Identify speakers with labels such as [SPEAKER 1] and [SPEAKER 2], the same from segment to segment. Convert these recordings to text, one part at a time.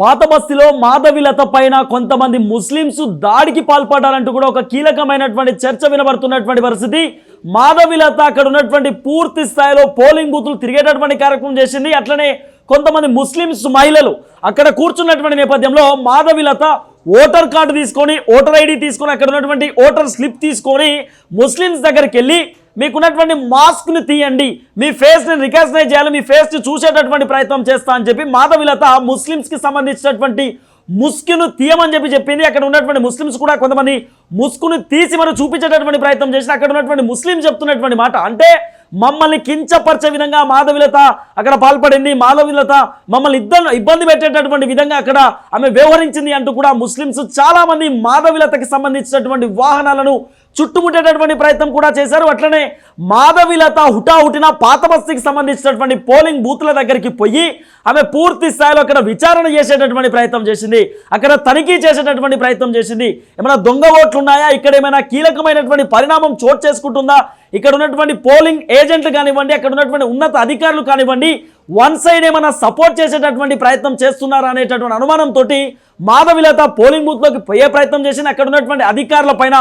[SPEAKER 1] పాత బస్తీలో మాధవిలత పైన కొంతమంది ముస్లింస్ దాడికి పాల్పడాలంటూ కూడా ఒక కీలకమైనటువంటి చర్చ వినబడుతున్నటువంటి పరిస్థితి. మాధవిలత అక్కడ ఉన్నటువంటి పూర్తి స్థాయిలో పోలింగ్ బూతులు తిరిగేటటువంటి కార్యక్రమం చేసింది. అట్లనే కొంతమంది ముస్లిమ్స్ మహిళలు అక్కడ కూర్చున్నటువంటి నేపథ్యంలో మాధవిలత ఓటర్ కార్డు తీసుకొని ఓటర్ ఐడి తీసుకొని అక్కడ ఉన్నటువంటి ఓటర్ స్లిప్ తీసుకొని ముస్లిమ్స్ దగ్గరికి వెళ్ళి మీకున్నటువంటి మాస్క్ని తీయండి. మీ ఫేస్ని రికగ్నైజ్ చేయాలి మీ ఫేస్ని చూసేటటువంటి ప్రయత్నం చేస్తా అని చెప్పి మాధవిలత ముస్లిమ్స్కి సంబంధించినటువంటి ముస్కును తీయమని చెప్పి చెప్పింది. అక్కడ ఉన్నటువంటి ముస్లిమ్స్ కూడా కొంతమంది ముస్కును తీసి మనం చూపించేటటువంటి ప్రయత్నం చేసి అక్కడ ఉన్నటువంటి ముస్లిం చెప్తున్నటువంటి మాట. అంటే మమ్మల్ని కించపరిచే విధంగా మాధవిలత అక్కడ పాల్పడింది. మాధవిలత మమ్మల్ని ఇద్దరు ఇబ్బంది పెట్టేటటువంటి విధంగా అక్కడ ఆమె వ్యవహరించింది అంటూ కూడా ముస్లిమ్స్ చాలామంది మాధవిలతకి సంబంధించినటువంటి వాహనాలను చుట్టుముట్టేటటువంటి ప్రయత్నం కూడా చేశారు. అట్లనే మాధవిలత హుటాహుటిన పాతబస్తీకి సంబంధించినటువంటి పోలింగ్ బూత్ల దగ్గరికి పోయి ఆమె పూర్తి స్థాయిలో అక్కడ విచారణ చేసేటటువంటి ప్రయత్నం చేసింది. అక్కడ తనిఖీ చేసేటటువంటి ప్రయత్నం చేసింది. ఏమైనా దొంగ ఓట్లు ఉన్నాయా ఇక్కడ ఏమైనా కీలకమైనటువంటి పరిణామం చోటు చేసుకుంటుందా? ఇక్కడ ఉన్నటువంటి పోలింగ్ ఏజెంట్లు కానివ్వండి అక్కడ ఉన్నటువంటి ఉన్నత అధికారులు కానివ్వండి వన్ సైడ్ ఏమైనా సపోర్ట్ చేసేటటువంటి ప్రయత్నం చేస్తున్నారా అనేటటువంటి అనుమానంతో మాధవిలత పోలింగ్ బూత్లోకి పోయే ప్రయత్నం చేసిన అక్కడ ఉన్నటువంటి అధికారుల పైన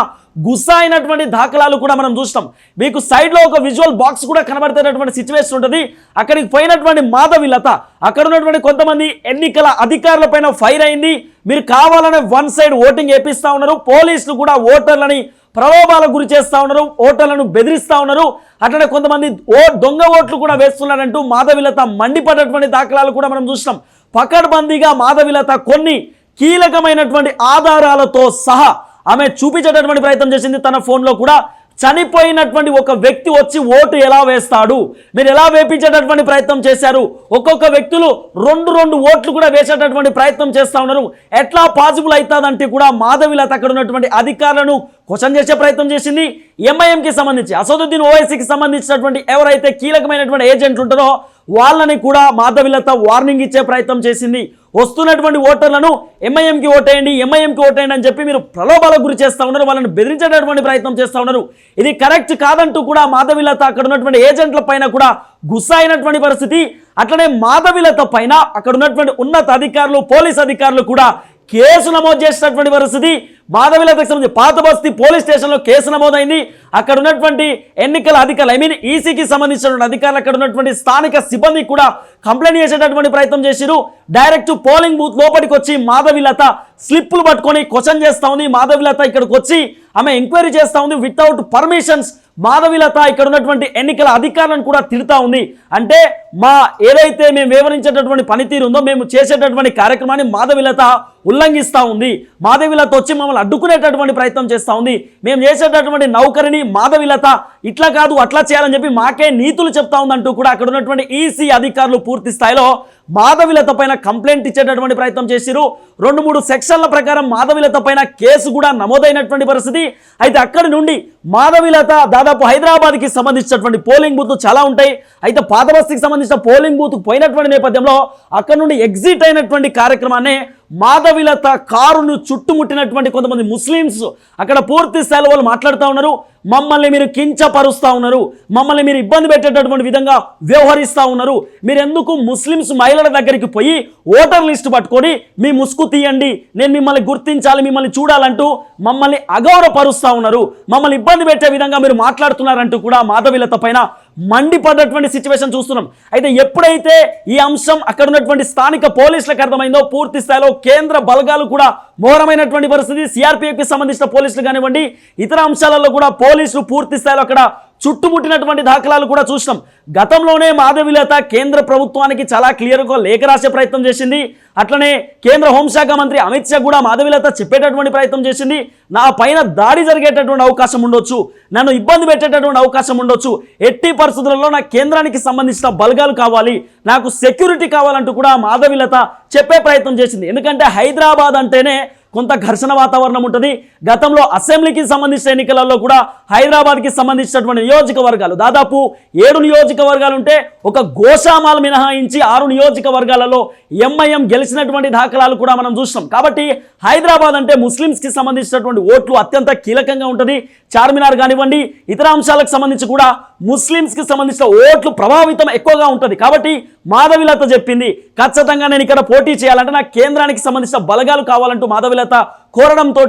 [SPEAKER 1] గుస్సా అయినటువంటి దాఖలాలు కూడా మనం చూస్తాం మీకు సైడ్లో ఒక విజువల్ బాక్స్ కూడా కనబడుతున్నటువంటి సిచ్యువేషన్ ఉంటుంది. అక్కడికి పోయినటువంటి మాధవిలత అక్కడ ఉన్నటువంటి కొంతమంది ఎన్నికల అధికారుల పైన ఫైర్ అయింది. మీరు కావాలనే వన్ సైడ్ ఓటింగ్ వేపిస్తా ఉన్నారు. పోలీసులు కూడా ఓటర్లని ప్రలోభాలకు గురి చేస్తా ఉన్నారు. ఓటర్లను బెదిరిస్తూ ఉన్నారు. అట్లనే కొంతమంది ఓ దొంగ ఓట్లు కూడా వేస్తున్నారంటూ మాధవిలత మండిపడేటువంటి దాఖలాలు కూడా మనం చూసినాం. పకడ్బందీగా మాధవిలత కొన్ని కీలకమైనటువంటి ఆధారాలతో సహా ఆమె చూపించేటటువంటి ప్రయత్నం చేసింది తన ఫోన్లో కూడా. చనిపోయినటువంటి ఒక వ్యక్తి వచ్చి ఓటు ఎలా వేస్తాడు? మీరు ఎలా వేపించేటటువంటి ప్రయత్నం చేశారు? ఒక్కొక్క వ్యక్తులు రెండు రెండు ఓట్లు కూడా వేసేటటువంటి ప్రయత్నం చేస్తా ఉన్నారు. ఎట్లా పాసిబుల్ అవుతుందంటే కూడా మాధవిలత అక్కడ ఉన్నటువంటి అధికారులను క్వశ్చన్ చేసే ప్రయత్నం చేసింది ఎంఐఎంకి సంబంధించి. అసదుద్దీన్ ఓవైసీకి సంబంధించినటువంటి ఎవరైతే కీలకమైనటువంటి ఏజెంట్లు ఉంటారో వాళ్ళని కూడా మాధవిలత వార్నింగ్ ఇచ్చే ప్రయత్నం చేసింది. వస్తున్నటువంటి ఓటర్లను ఎంఐఎంకి ఓటేయండి ఎంఐఎంకి ఓటేయండి అని చెప్పి మీరు ప్రలోభాలకు గురి చేస్తూ ఉన్నారు వాళ్ళని బెదిరించేటటువంటి ప్రయత్నం చేస్తూ ఉన్నారు. ఇది కరెక్ట్ కాదంటూ కూడా మాధవిలత అక్కడ ఉన్నటువంటి ఏజెంట్ల పైన కూడా గుస్సా అయినటువంటి పరిస్థితి. అట్లనే మాధవిలత పైన అక్కడ ఉన్నటువంటి ఉన్నత అధికారులు పోలీస్ అధికారులు కూడా కేసు నమోదు చేసినటువంటి పరిస్థితి మాధవిలకు సంబంధించి పాత బస్తీ పోలీస్ స్టేషన్లో కేసు నమోదైంది. అక్కడ ఉన్నటువంటి ఎన్నికల అధికారులు ఐ మీన్ ఈసీకి సంబంధించినటువంటి అధికారులు అక్కడ ఉన్నటువంటి స్థానిక సిబ్బంది కూడా కంప్లైంట్ చేసేటటువంటి ప్రయత్నం చేసిరు డైరెక్ట్ పోలింగ్ బూత్ లోపలికి వచ్చి మాధవిలత స్లిప్పులు పట్టుకొని క్వశ్చన్ చేస్తా ఉంది. మాధవిలత ఇక్కడికి వచ్చి ఆమె ఎంక్వైరీ చేస్తూ ఉంది. వితౌట్ పర్మిషన్స్ మాధవిలత ఇక్కడ ఉన్నటువంటి ఎన్నికల అధికారులను కూడా తిడతా ఉంది. అంటే మా ఏదైతే మేము వివరించేటటువంటి పనితీరు ఉందో మేము చేసేటటువంటి కార్యక్రమాన్ని మాధవిలత ఉల్లంఘిస్తూ ఉంది. మాధవిలత వచ్చి మమ్మల్ని అడ్డుకునేటటువంటి ప్రయత్నం చేస్తూ ఉంది. మేము చేసేటటువంటి నౌకరిని మాధవిలత ఇట్లా కాదు అట్లా చేయాలని చెప్పి మాకే నీతులు చెప్తా ఉందంటూ కూడా అక్కడ ఉన్నటువంటి ఈసీ అధికారులు పూర్తి స్థాయిలో మాధవిలత పైన కంప్లైంట్ ఇచ్చేటటువంటి ప్రయత్నం చేసిరు రెండు మూడు సెక్షన్ల ప్రకారం మాధవిలత పైన కేసు కూడా నమోదైనటువంటి పరిస్థితి. అయితే అక్కడి నుండి మాధవిలత దాదాపు హైదరాబాద్కి సంబంధించినటువంటి పోలింగ్ బూత్ చాలా ఉంటాయి. అయితే పాతబస్తీకి సంబంధించిన పోలింగ్ బూత్కు పోయినటువంటి నేపథ్యంలో అక్కడ నుండి ఎగ్జిట్ అయినటువంటి కార్యక్రమాన్ని మాధవిలత కారును చుట్టుముట్టినటువంటి కొంతమంది ముస్లిమ్స్ అక్కడ పూర్తి స్థాయిలో వాళ్ళు మాట్లాడుతూ ఉన్నారు. మమ్మల్ని మీరు కించపరుస్తూ ఉన్నారు. మమ్మల్ని మీరు ఇబ్బంది పెట్టేటటువంటి విధంగా వ్యవహరిస్తూ ఉన్నారు. మీరు ఎందుకు ముస్లిమ్స్ మహిళల దగ్గరికి పోయి ఓటర్ లిస్ట్ పట్టుకొని మీ ముసుగు తీయండి నేను మిమ్మల్ని గుర్తించాలి మిమ్మల్ని చూడాలంటూ మమ్మల్ని అగౌరవపరుస్తూ ఉన్నారు. మమ్మల్ని ఇబ్బంది పెట్టే విధంగా మీరు మాట్లాడుతున్నారంటూ కూడా మాధవిలత పైన మండిపడ్డటువంటి సిచ్యువేషన్ చూస్తున్నాం. అయితే ఎప్పుడైతే ఈ అంశం అక్కడ ఉన్నటువంటి స్థానిక పోలీసులకు అర్థమైందో పూర్తి స్థాయిలో కేంద్ర బలగాలు కూడా ఘోరమైనటువంటి పరిస్థితి. సిఆర్పిఎఫ్కి సంబంధించిన పోలీసులు కానివ్వండి ఇతర అంశాలలో కూడా పోలీసులు పూర్తి స్థాయిలో అక్కడ చుట్టుముట్టినటువంటి దాఖలాలు కూడా చూసినాం. గతంలోనే మాధవిలత కేంద్ర ప్రభుత్వానికి చాలా క్లియర్గా లేఖ రాసే ప్రయత్నం చేసింది. అట్లనే కేంద్ర హోంశాఖ మంత్రి అమిత్ షా కూడా మాధవిలత చెప్పేటటువంటి ప్రయత్నం చేసింది. నా పైన దాడి జరిగేటటువంటి అవకాశం ఉండొచ్చు. నన్ను ఇబ్బంది పెట్టేటటువంటి అవకాశం ఉండొచ్చు. ఎట్టి పరిస్థితులలో నా కేంద్రానికి సంబంధించిన బలగాలు కావాలి. నాకు సెక్యూరిటీ కావాలంటూ కూడా మాధవిలత చెప్పే ప్రయత్నం చేసింది. ఎందుకంటే హైదరాబాద్ అంటేనే కొంత ఘర్షణ వాతావరణం ఉంటుంది. గతంలో అసెంబ్లీకి సంబంధించిన ఎన్నికలలో కూడా హైదరాబాద్కి సంబంధించినటువంటి నియోజకవర్గాలు దాదాపు ఏడు నియోజకవర్గాలు ఉంటే ఒక గోషామాల్ మినహాయించి ఆరు నియోజకవర్గాలలో ఎంఐఎం గెలిచినటువంటి దాఖలాలు కూడా మనం చూసినాం. కాబట్టి హైదరాబాద్ అంటే ముస్లిమ్స్కి సంబంధించినటువంటి ఓట్లు అత్యంత కీలకంగా ఉంటుంది. చార్మినార్ కానివ్వండి ఇతర అంశాలకు సంబంధించి కూడా ముస్లిమ్స్కి సంబంధించిన ఓట్లు ప్రభావితం ఎక్కువగా ఉంటుంది. కాబట్టి మాధవిలత చెప్పింది ఖచ్చితంగా నేను ఇక్కడ పోటీ చేయాలంటే నాకు కేంద్రానికి సంబంధించిన బలగాలు కావాలంటూ మాధవిలత కోరడంతో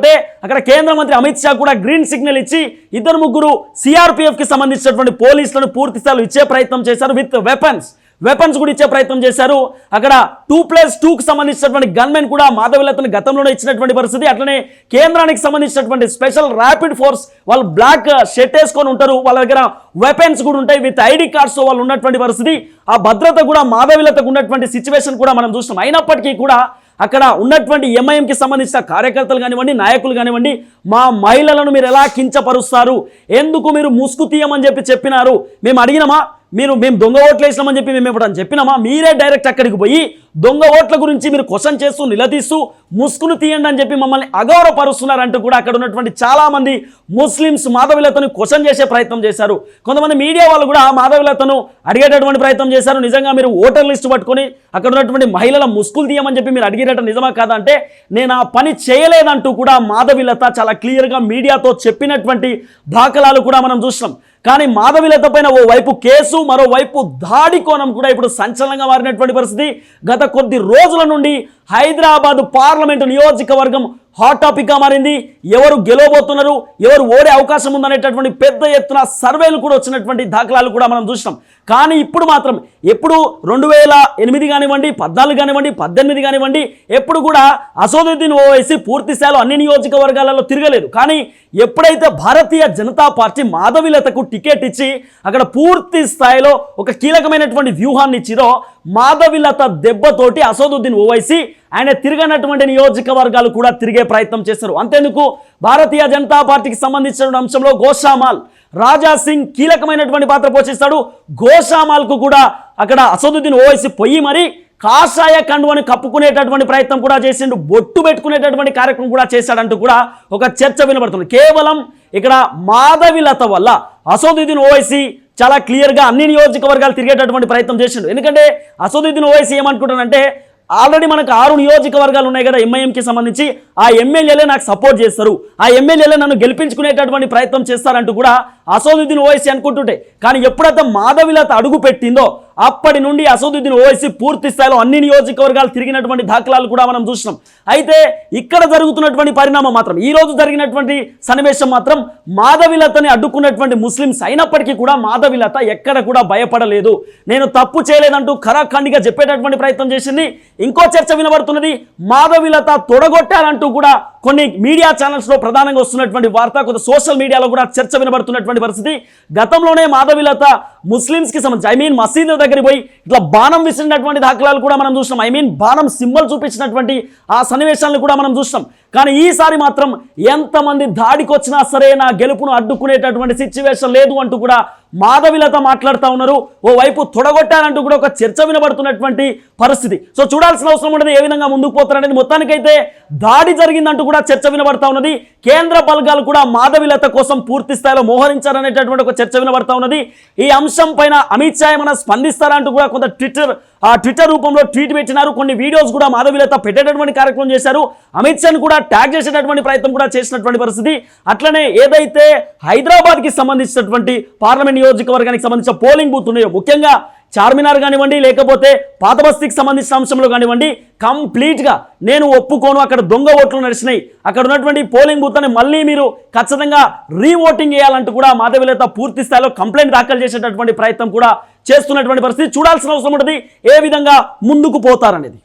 [SPEAKER 1] అక్కడ కేంద్ర మంత్రి అమిత్ షా కూడా గ్రీన్ సిగ్నల్ ఇచ్చి ఇద్దరు ముగ్గురు సిఆర్పిఎఫ్కి సంబంధించినటువంటి పోలీసులను పూర్తిస్థాయిలో ఇచ్చే ప్రయత్నం చేశారు విత్ వెపన్స్. వెపన్స్ కూడా ఇచ్చే ప్రయత్నం చేశారు. అక్కడ టూ ప్లస్ టూకి సంబంధించినటువంటి గన్మెన్ కూడా మాధవీలతను గతంలోనే ఇచ్చినటువంటి పరిస్థితి. అట్లనే కేంద్రానికి సంబంధించినటువంటి స్పెషల్ ర్యాపిడ్ ఫోర్స్ వాళ్ళు బ్లాక్ uh, షెట్ వేసుకొని ఉంటారు. వాళ్ళ దగ్గర వెపన్స్ కూడా ఉంటాయి. విత్ ఐడి కార్డ్స్ వాళ్ళు ఉన్నటువంటి పరిస్థితి. ఆ భద్రత కూడా మాధవిలతకు ఉన్నటువంటి సిచ్యువేషన్ కూడా మనం చూస్తున్నాం. అయినప్పటికీ కూడా అక్కడ ఉన్నటువంటి ఎంఐఎంకి సంబంధించిన కార్యకర్తలు కానివ్వండి నాయకులు కానివ్వండి మా మహిళలను మీరు ఎలా కించపరుస్తారు? ఎందుకు మీరు ముసుగు తీయమని చెప్పి చెప్పినారు? మేము అడిగినామా? మీరు మేము దొంగ ఓట్లు వేసినామని చెప్పి మేము ఎప్పుడని చెప్పినామా? మీరే డైరెక్ట్ అక్కడికి పోయి దొంగ ఓట్ల గురించి మీరు క్వశ్చన్ చేస్తూ నిలదీస్తూ ముసుగును తీయండి అని చెప్పి మమ్మల్ని అగౌరవపరుస్తున్నారంటూ కూడా అక్కడ ఉన్నటువంటి చాలామంది ముస్లిమ్స్ మాధవిలతను క్వశ్చన్ చేసే ప్రయత్నం చేశారు. కొంతమంది మీడియా వాళ్ళు కూడా మాధవిలతను అడిగేటటువంటి ప్రయత్నం చేశారు. నిజంగా మీరు ఓటర్ లిస్ట్ పట్టుకొని అక్కడ ఉన్నటువంటి మహిళల ముసుగులు తీయమని చెప్పి మీరు అడిగేటట్టు నిజమా కాదంటే నేను ఆ పని చేయలేదంటూ కూడా మాధవిలత చాలా క్లియర్గా మీడియాతో చెప్పినటువంటి దాఖలాలు కూడా మనం చూసినాం. కానీ మాధవిలత పైన ఓ వైపు కేసు మరోవైపు దాడి కోణం కూడా ఇప్పుడు సంచలనంగా మారినటువంటి పరిస్థితి. గత కొద్ది రోజుల నుండి హైదరాబాద్ పార్లమెంటు నియోజకవర్గం హాట్ టాపిక్గా మారింది. ఎవరు గెలవబోతున్నారు ఎవరు ఓడే అవకాశం ఉందనేటటువంటి పెద్ద ఎత్తున సర్వేలు కూడా వచ్చినటువంటి దాఖలాలు కూడా మనం చూసినాం. కానీ ఇప్పుడు మాత్రం ఎప్పుడు రెండు వేల ఎనిమిది కానివ్వండి పద్నాలుగు కానివ్వండి పద్దెనిమిది కానివ్వండి ఎప్పుడు కూడా అసోదుద్దీన్ ఓవైసీ పూర్తి స్థాయిలో అన్ని నియోజకవర్గాలలో తిరగలేదు. కానీ ఎప్పుడైతే భారతీయ జనతా పార్టీ మాధవిలతకు టికెట్ ఇచ్చి అక్కడ పూర్తి స్థాయిలో ఒక కీలకమైనటువంటి వ్యూహాన్ని ఇచ్చిరో మాధవిలత దెబ్బతోటి అసోదుద్దీన్ ఓవైసీ ఆయన తిరగనటువంటి నియోజకవర్గాలు కూడా తిరిగే ప్రయత్నం చేశారు అంతేందుకు భారతీయ జనతా పార్టీకి సంబంధించిన అంశంలో గోషామాల్ రాజా సింగ్ కీలకమైనటువంటి పాత్ర పోషిస్తాడు. గోషామాల్కు కూడా అక్కడ అసదుద్దీన్ ఓవైసీ పొయ్యి మరి కాషాయ కండువని కప్పుకునేటటువంటి ప్రయత్నం కూడా చేసిండు. బొట్టు పెట్టుకునేటటువంటి కార్యక్రమం కూడా చేశాడంటూ కూడా ఒక చర్చ వినబడుతుంది. కేవలం ఇక్కడ మాధవిలత వల్ల అసదుద్దీన్ ఓవైసీ చాలా క్లియర్గా అన్ని నియోజకవర్గాలు తిరిగేటటువంటి ప్రయత్నం చేసిండు. ఎందుకంటే అసదుద్దీన్ ఓవైసీ ఏమనుకుంటానంటే ఆల్రెడీ మనకు ఆరు నియోజకవర్గాలు ఉన్నాయి కదా ఎంఐఎంకి సంబంధించి. ఆ ఎమ్మెల్యేలే నాకు సపోర్ట్ చేస్తారు. ఆ ఎమ్మెల్యేలే నన్ను గెలిపించుకునేటటువంటి ప్రయత్నం చేస్తారంటూ కూడా అసోదుద్దీన్ ఓవైసీ అనుకుంటుంటే. కానీ ఎప్పుడైతే మాధవిలత అడుగు పెట్టిందో అప్పటి నుండి అసదుద్దీన్ ఓవైసీ పూర్తి స్థాయిలో అన్ని నియోజకవర్గాలు తిరిగినటువంటి దాఖలాలు కూడా మనం చూసినాం. అయితే ఇక్కడ జరుగుతున్నటువంటి పరిణామం మాత్రం ఈ రోజు జరిగినటువంటి సన్నివేశం మాత్రం మాధవిలతని అడ్డుకున్నటువంటి ముస్లిమ్స్ అయినప్పటికీ కూడా మాధవిలత ఎక్కడ కూడా భయపడలేదు. నేను తప్పు చేయలేదంటూ ఖరాఖండిగా చెప్పేటటువంటి ప్రయత్నం చేసింది. ఇంకో చర్చ వినబడుతున్నది మాధవిలత తొడగొట్టారంటూ కూడా కొన్ని మీడియా ఛానల్స్లో ప్రధానంగా వస్తున్నటువంటి వార్త కొంత సోషల్ మీడియాలో కూడా చర్చ వినబడుతున్నటువంటి పరిస్థితి. గతంలోనే మాధవిలత ముస్లిమ్స్కి సంబంధించి ఐ మీన్ మసీదు దగ్గరికి పోయి ఇట్లా బాణం విసిరినటువంటి దాఖలాలు కూడా మనం చూసినాం. ఐ మీన్ బాణం సింబల్ చూపించినటువంటి ఆ సన్నివేశాలను కూడా మనం చూసినాం. కానీ ఈసారి మాత్రం ఎంతమంది దాడికి వచ్చినా సరే నా గెలుపును అడ్డుకునేటటువంటి సిచ్యువేషన్ లేదు అంటూ కూడా మాధవిలత మాట్లాడుతూ ఉన్నారు. ఓ వైపు తొడగొట్టారంటూ కూడా ఒక చర్చ వినబడుతున్నటువంటి పరిస్థితి. సో చూడాల్సిన అవసరం ఉండదు ఏ విధంగా ముందుకు పోతారనేది మొత్తానికైతే దాడి జరిగిందంటూ కూడా చర్చ వినబడతా ఉన్నది. కేంద్ర బలగాలు కూడా మాధవిలత కోసం పూర్తి స్థాయిలో మోహరించారనేటటువంటి ఒక చర్చ వినబడతా ఉన్నది. ఈ అంశం పైన అమిత్ షా ఏమైనా స్పందిస్తారంటూ కూడా కొంత ట్విట్టర్ ఆ ట్విట్టర్ రూపంలో ట్వీట్ పెట్టినారు. కొన్ని వీడియోస్ కూడా మాధవిలత పెట్టేటటువంటి కార్యక్రమం చేశారు. అమిత్ షాను కూడా ట్యాగ్ చేసేటటువంటి ప్రయత్నం కూడా చేసినటువంటి పరిస్థితి. అట్లనే ఏదైతే హైదరాబాద్కి సంబంధించినటువంటి పార్లమెంట్ నియోజకవర్గానికి సంబంధించిన పోలింగ్ బూత్ ఉన్నాయో ముఖ్యంగా చార్మినార్ కానివ్వండి లేకపోతే పాత బస్తీకి సంబంధించిన అంశంలో కానివ్వండి కంప్లీట్గా నేను ఒప్పుకోను. అక్కడ దొంగ ఓట్లు నడిచినాయి. అక్కడ ఉన్నటువంటి పోలింగ్ బూత్ని మళ్ళీ మీరు ఖచ్చితంగా రీ ఓటింగ్ చేయాలంటూ కూడా మాధవిలేత పూర్తి స్థాయిలో కంప్లైంట్ దాఖలు చేసేటటువంటి ప్రయత్నం కూడా చేస్తున్నటువంటి పరిస్థితి చూడాల్సిన అవసరం ఉంటుంది. ఏ విధంగా ముందుకు పోతారనేది.